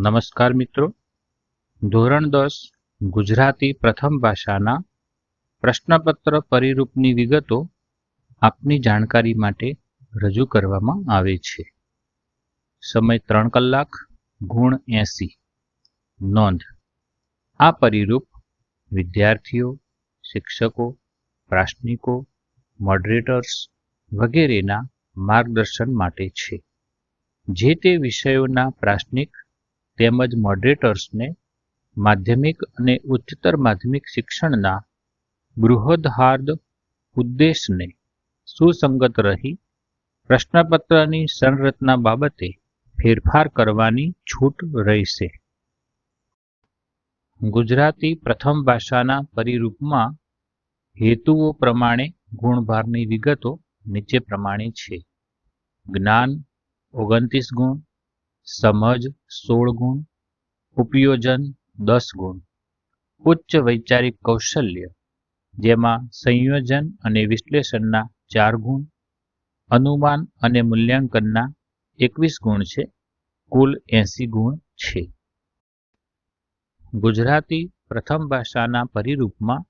નમસ્કાર મિત્રો. ધોરણ દસ, ગુજરાતી પ્રથમ ભાષાના પ્રશ્નપત્ર પરિરૂપની વિગતો આપની જાણકારી માટે રજૂ કરવામાં આવે છે. સમય ત્રણ કલાક, ગુણ એંસી. નોંધ. આ પરિરૂપ વિદ્યાર્થીઓ, શિક્ષકો પ્રાશ્નિકો મોડરેટર્સ વગેરેના માર્ગદર્શન માટે છે. જે તે વિષયોના પ્રાશ્નિક તેમજ મોડરેટર્સને માધ્યમિક અને ઉચ્ચતર માધ્યમિક શિક્ષણના બૃહદહાર્દ ઉદ્દેશને સુસંગત રહી પ્રશ્નપત્રની સંરચના બાબતે ફેરફાર કરવાની છૂટ રહેશે. ગુજરાતી પ્રથમ ભાષાના પરિરૂપમાં હેતુઓ પ્રમાણે ગુણભારની વિગતો નીચે પ્રમાણે છે. જ્ઞાન ઓગણત્રીસ ગુણ સમજ સોળ ગુણ, ઉપયોજન દસ ગુણ. ઉચ્ચ વૈચારિક કૌશલ્ય, જેમાં સંયોજન અને વિશ્લેષણના ચાર ગુણ, અનુમાન અને મૂલ્યાંકનના એકવીસ ગુણ છે, કુલ એંસી ગુણ છે. ગુજરાતી પ્રથમ ભાષાના પરિરૂપમાં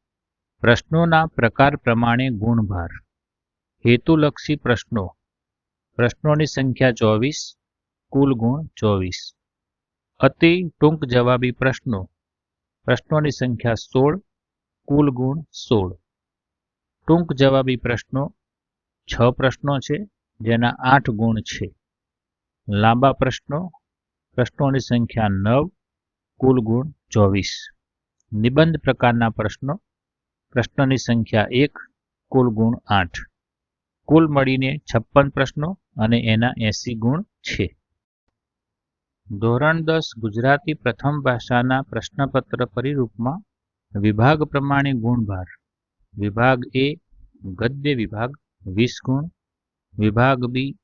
પ્રશ્નોના પ્રકાર પ્રમાણે ગુણભાર, હેતુલક્ષી પ્રશ્નો, પ્રશ્નોની સંખ્યા ચોવીસ કુલ ગુણ ચોવીસ. અતિ ટૂંક જવાબી પ્રશ્નો. પ્રશ્નોની સંખ્યા સોળ, કુલ ગુણ સોળ. ટૂંક જવાબી પ્રશ્નો છ પ્રશ્નો છે, જેના આઠ ગુણ છે. લાંબા પ્રશ્નો. પ્રશ્નોની સંખ્યા નવ, કુલ ગુણ ચોવીસ. નિબંધ પ્રકારના પ્રશ્નો. પ્રશ્નોની સંખ્યા એક, કુલ ગુણ આઠ. કુલ મળીને છપ્પન પ્રશ્નો અને એના એસી ગુણ છે. ધોરણ દસ ગુજરાતી પ્રથમ ભાષાના પ્રશ્નપત્ર પરિરૂપમાં વિભાગ પ્રમાણે ગુણભાર. વિભાગ એ ગદ્ય વિભાગ વીસ ગુણ. વિભાગ બી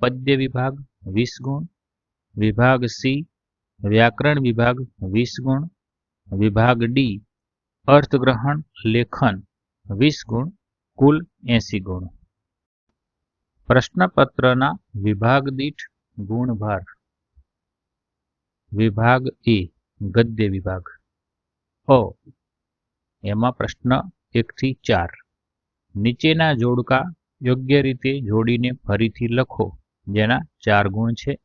પદ્ય વિભાગ વીસ ગુણ. વિભાગ સી વ્યાકરણ વિભાગ વીસ ગુણ. વિભાગ ડી અર્થગ્રહણ લેખન વીસ ગુણ. કુલ એસી ગુણ. પ્રશ્નપત્રના વિભાગ દીઠ ગુણભાર. વિભાગ એ, ગદ્ય વિભાગ. અ એમાં પ્રશ્ન એકથી ચાર. નીચેના જોડકા યોગ્ય રીતે જોડીને ફરીથી લખો, જેના ચાર ગુણ છે.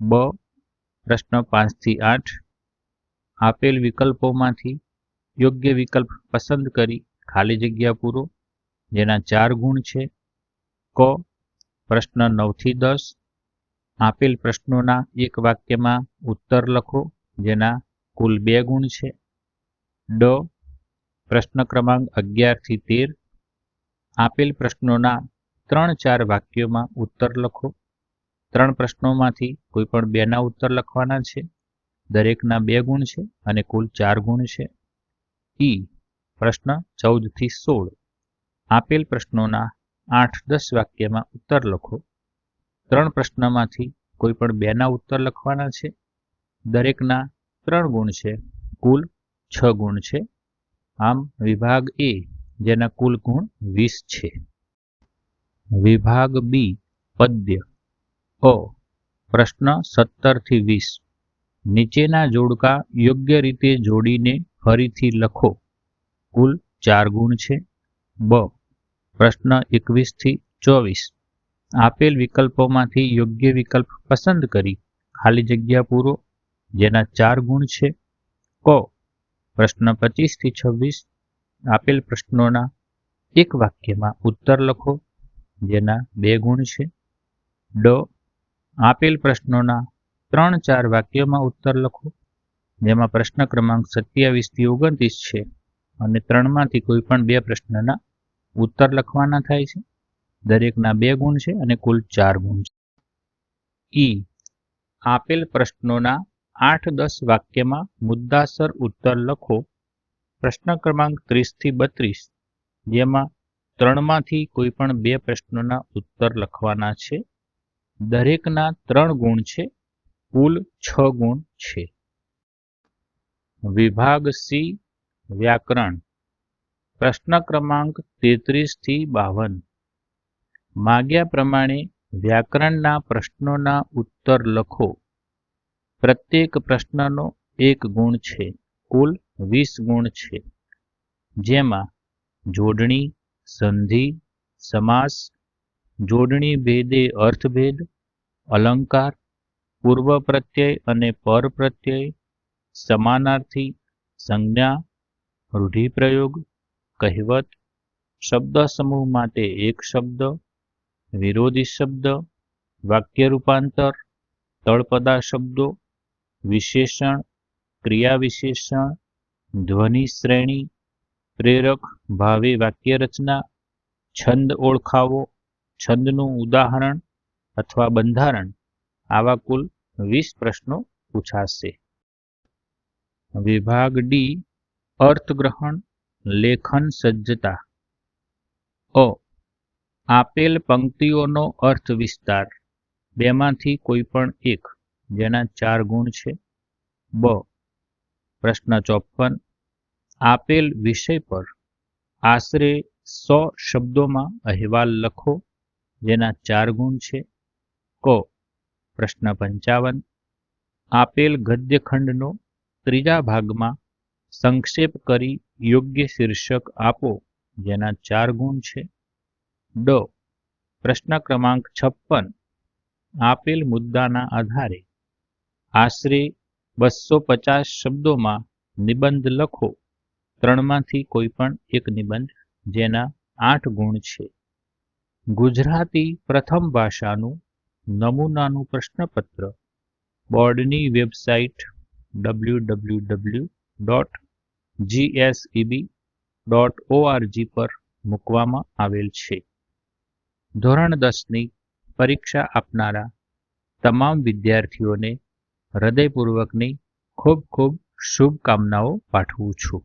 બ, પ્રશ્ન પાંચથી આઠ. આપેલ વિકલ્પોમાંથી યોગ્ય વિકલ્પ પસંદ કરી ખાલી જગ્યા પૂરો, જેના ચાર ગુણ છે. ક, પ્રશ્ન નવથી દસ. આપેલ પ્રશ્નોના એક વાક્યમાં ઉત્તર લખો, જેના કુલ બે ગુણ છે. ડ, પ્રશ્ન ક્રમાંક અગિયારથી તેર. આપેલ પ્રશ્નોના ત્રણ ચાર વાક્યોમાં ઉત્તર લખો. ત્રણ પ્રશ્નોમાંથી કોઈ પણ બેના ઉત્તર લખવાના છે. દરેકના બે ગુણ છે અને કુલ ચાર ગુણ છે. ઈ, પ્રશ્ન ચૌદથી સોળ. આપેલ પ્રશ્નોના આઠ દસ વાક્યમાં ઉત્તર લખો. ત્રણ પ્રશ્નમાંથી કોઈ પણ બેના ઉત્તર લખવાના છે. દરેકના ત્રણ ગુણ છે. કુલ છ ગુણ છે. આમ વિભાગ એ, જેના કુલ ગુણ વીસ છે. વિભાગ બી, પદ્ય. અ પ્રશ્ન સત્તરથી વીસ. નીચેના જોડકા યોગ્ય રીતે જોડીને ફરીથી લખો. કુલ ચાર ગુણ છે. બ, પ્રશ્ન એકવીસથી ચોવીસ. આપેલ વિકલ્પોમાંથી યોગ્ય વિકલ્પ પસંદ કરી ખાલી જગ્યા પૂરો, જેના ચાર ગુણ છે. ક. પ્રશ્ન પચીસથી છવ્વીસ આપેલ પ્રશ્નોના એક વાક્યમાં ઉત્તર લખો, જેના બે ગુણ છે. ડ. આપેલ પ્રશ્નોના ત્રણ ચાર વાક્યોમાં ઉત્તર લખો, જેમાં પ્રશ્ન ક્રમાંક સત્યાવીસથી ઓગણત્રીસ છે અને ત્રણમાંથી કોઈ પણ બે પ્રશ્નના ઉત્તર લખવાના થાય છે. દરેકના બે ગુણ છે અને કુલ ચાર ગુણ છે. ઈ આપેલ પ્રશ્નોના આઠ દસ વાક્યમાં મુદ્દાસર ઉત્તર લખો. પ્રશ્ન ક્રમાંક ત્રીસથી બત્રીસ, જેમાં ત્રણમાંથી કોઈ પણ બે પ્રશ્નોના ઉત્તર લખવાના છે. દરેકના ત્રણ ગુણ છે, કુલ છ ગુણ છે. વિભાગ સી, વ્યાકરણ. પ્રશ્ન ક્રમાંક તેત્રીસથી બાવન માગ્યા પ્રમાણે વ્યાકરણના પ્રશ્નોના ઉત્તર લખો. પ્રત્યેક પ્રશ્નનો એક ગુણ છે, કુલ વીસ ગુણ છે. જેમાં જોડણી, સંધિ, સમાસ, જોડણી ભેદે અર્થભેદ, અલંકાર, પૂર્વ પ્રત્યય અને પર પ્રત્યય, સમાનાર્થી, સંજ્ઞા, રૂઢિપ્રયોગ, કહેવત શબ્દ સમૂહ માટે એક શબ્દ વિરોધી શબ્દ, વાક્ય રૂપાંતર તળપદા શબ્દો વિશેષણ, ક્રિયા વિશેષણ, ધ્વનિ શ્રેણી, પ્રેરક, ભાવે વાક્ય રચના, છંદ ઓળખાવો, છંદનું ઉદાહરણ અથવા બંધારણ, આવા કુલ વીસ પ્રશ્નો પૂછાશે. વિભાગ ડી, અર્થગ્રહણ, લેખન સજ્જતા. અ આપેલ પંક્તિઓનો અર્થ વિસ્તાર. બેમાંથી કોઈ પણ એક, જેના ચાર ગુણ છે. બ, પ્રશ્ન ચોપન આપેલ વિષય પર આશરે સો શબ્દોમાં અહેવાલ લખો, જેના ચાર ગુણ છે. ક, પ્રશ્ન પંચાવન. આપેલ ગદ્યખંડનો ત્રીજા ભાગમાં સંક્ષેપ કરી યોગ્ય શીર્ષક આપો, જેના ચાર ગુણ છે. ડ, પ્રશ્ન ક્રમાંક છપ્પન, આપેલ મુદ્દાના આધારે આશરે બસો પચાસ શબ્દોમાં નિબંધ લખો. ત્રણમાંથી કોઈ પણ એક નિબંધ જેના આઠ ગુણ છે. ગુજરાતી પ્રથમ ભાષાનું નમૂનાનું પ્રશ્નપત્ર બોર્ડની website W W W dot GSEB dot ORG પર મૂકવામાં આવેલ છે. ધોરણ દસની પરીક્ષા આપનારા તમામ વિદ્યાર્થીઓને હૃદયપૂર્વકની ખૂબ ખૂબ શુભકામનાઓ પાઠવું છું.